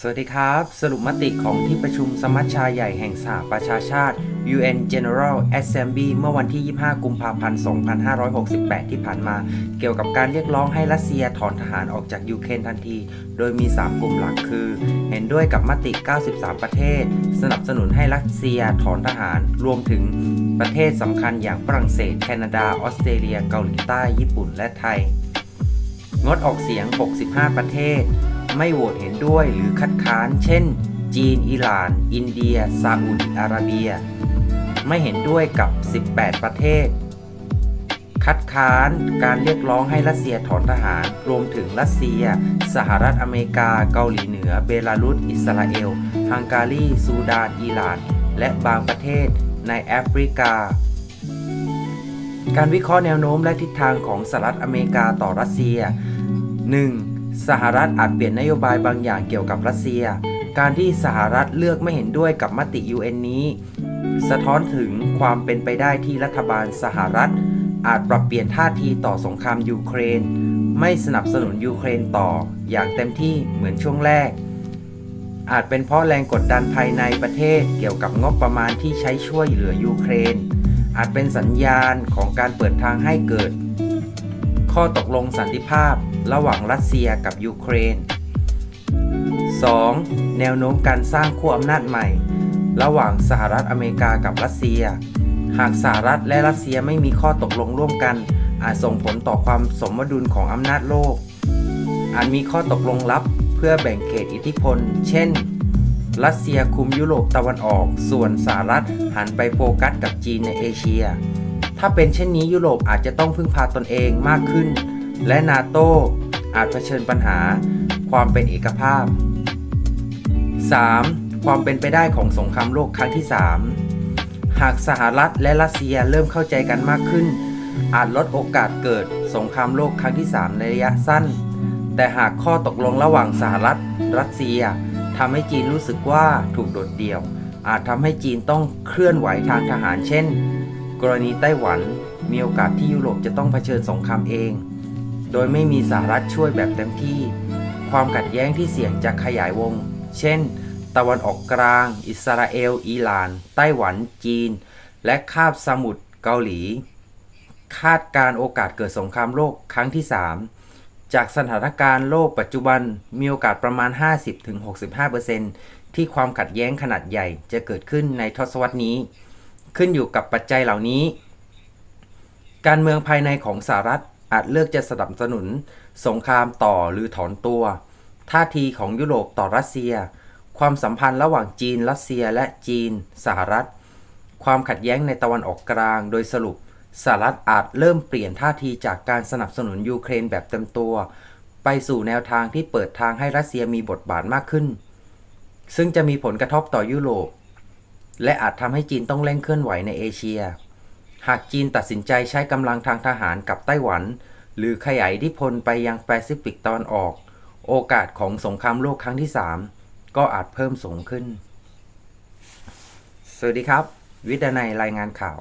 สวัสดีครับ สรุปมติของที่ประชุมสมัชชาใหญ่แห่งสหประชาชาติ UN General Assembly เมื่อวันที่ 25 กุมภาพันธ์ 2568 ที่ผ่านมา เกี่ยวกับการเรียกร้องให้รัสเซียถอนทหารออกจากยูเครนทันที โดยมี 3 กลุ่มหลักคือ เห็นด้วยกับมติ 93 ประเทศ สนับสนุนให้รัสเซียถอนทหาร รวมถึงประเทศสำคัญอย่างฝรั่งเศส แคนาดา ออสเตรเลีย เกาหลีใต้ ญี่ปุ่น และไทย งดออกเสียง 65 ประเทศ ไม่โหวตเห็นด้วยหรือคัดค้าน เช่น จีน อิหร่าน อินเดียซาอุดิอาระเบีย ไม่เห็นด้วยกับ 18 ประเทศ คัดค้านการเรียกร้องให้รัสเซียถอนทหาร รวมถึงรัสเซีย สหรัฐอเมริกา เกาหลีเหนือ เบลารุส อิสราเอล ฮังการี ซูดาน อิหร่าน และบางประเทศในแอฟริกาการวิเคราะห์แนวโน้มและทิศทางของสหรัฐอเมริกาต่อรัสเซีย 1. สหรัฐอาจเปลี่ยนนโยบายบางอย่างเกี่ยวกับรัสเซีย การที่สหรัฐเลือกไม่เห็นด้วยกับมติ UN นี้ สะท้อนถึงความเป็นไปได้ที่รัฐบาลสหรัฐ อาจปรับเปลี่ยนท่าทีต่อสงครามยูเครน ไม่สนับสนุนยูเครนต่อ อย่างเต็มที่เหมือนช่วงแรก อาจเป็นเพราะแรงกดดันภายในประเทศเกี่ยวกับงบประมาณที่ใช้ช่วยเหลือยูเครน อาจเป็นสัญญาณของการเปิดทางให้เกิด ข้อตกลงสันติภาพ ระหว่างรัสเซียกับยูเครน 2. แนวโน้มการสร้างขั้วอำนาจใหม่ ระหว่างสหรัฐอเมริกากับรัสเซีย หากสหรัฐและรัสเซียไม่มีข้อตกลงร่วมกัน อาจส่งผลต่อความสมดุลของอำนาจโลก อาจมีข้อตกลงลับเพื่อแบ่งเขตอิทธิพล เช่น รัสเซียคุมยุโรปตะวันออก ส่วนสหรัฐหันไปโฟกัสกับจีนในเอเชีย ถ้าเป็นเช่นนี้ยุโรปอาจจะต้องพึ่งพาตนเองมากขึ้น และนาโตอาจเผชิญปัญหาความเป็นเอกภาพ 3. ความเป็นไปได้ของสงครามโลกครั้งที่ 3 หากสหรัฐและรัสเซียเริ่มเข้าใจกันมากขึ้น อาจลดโอกาสเกิดสงครามโลกครั้งที่ 3 ในระยะสั้น แต่หากข้อตกลงระหว่างสหรัฐ รัสเซียทำให้จีนรู้สึกว่าถูกโดดเดี่ยว อาจทำให้จีนต้องเคลื่อนไหวทางทหารเช่น กรณีไต้หวันมีโอกาสที่ยุโรปจะต้องเผชิญสงครามเอง โดยไม่มีสหรัฐช่วยแบบเต็มที่ ความขัดแย้งที่เสี่ยงจะขยายวง เช่น ตะวันออกกลาง อิสราเอล อิหร่าน ไต้หวัน จีน และคาบสมุทรเกาหลี คาดการโอกาสเกิดสงครามโลกครั้งที่ 3 จากสถานการณ์โลกปัจจุบันมีโอกาสประมาณ 50-65%ที่ความขัดแย้งขนาดใหญ่จะเกิดขึ้นในทศวรรษนี้ ขึ้นอยู่กับปัจจัยเหล่านี้การเมืองภายในของสหรัฐ อาจเลือกจะสนับสนุน สงครามต่อหรือถอนตัว ท่าทีของยุโรปต่อรัสเซีย ความสัมพันธ์ระหว่างจีนรัสเซียและจีน สหรัฐ ความขัดแย้งในตะวันออกกลาง โดยสรุปสหรัฐอาจเริ่มเปลี่ยนท่าทีจากการสนับสนุนยูเครนแบบเต็มตัว ไปสู่แนวทางที่เปิดทางให้รัสเซียมีบทบาทมากขึ้น ซึ่งจะมีผลกระทบต่อยุโรป และอาจทำให้จีนต้องเร่งเคลื่อนไหวในเอเชีย หากจีนตัดสินใจใช้กำลังทางทหารกับไต้หวัน หรือขยายอิทธิพลไปยังแปซิฟิกตอนออก โอกาสของสงครามโลกครั้งที่ 3 ก็อาจเพิ่มสูงขึ้น สวัสดีครับ วิทยานัยรายงานข่าว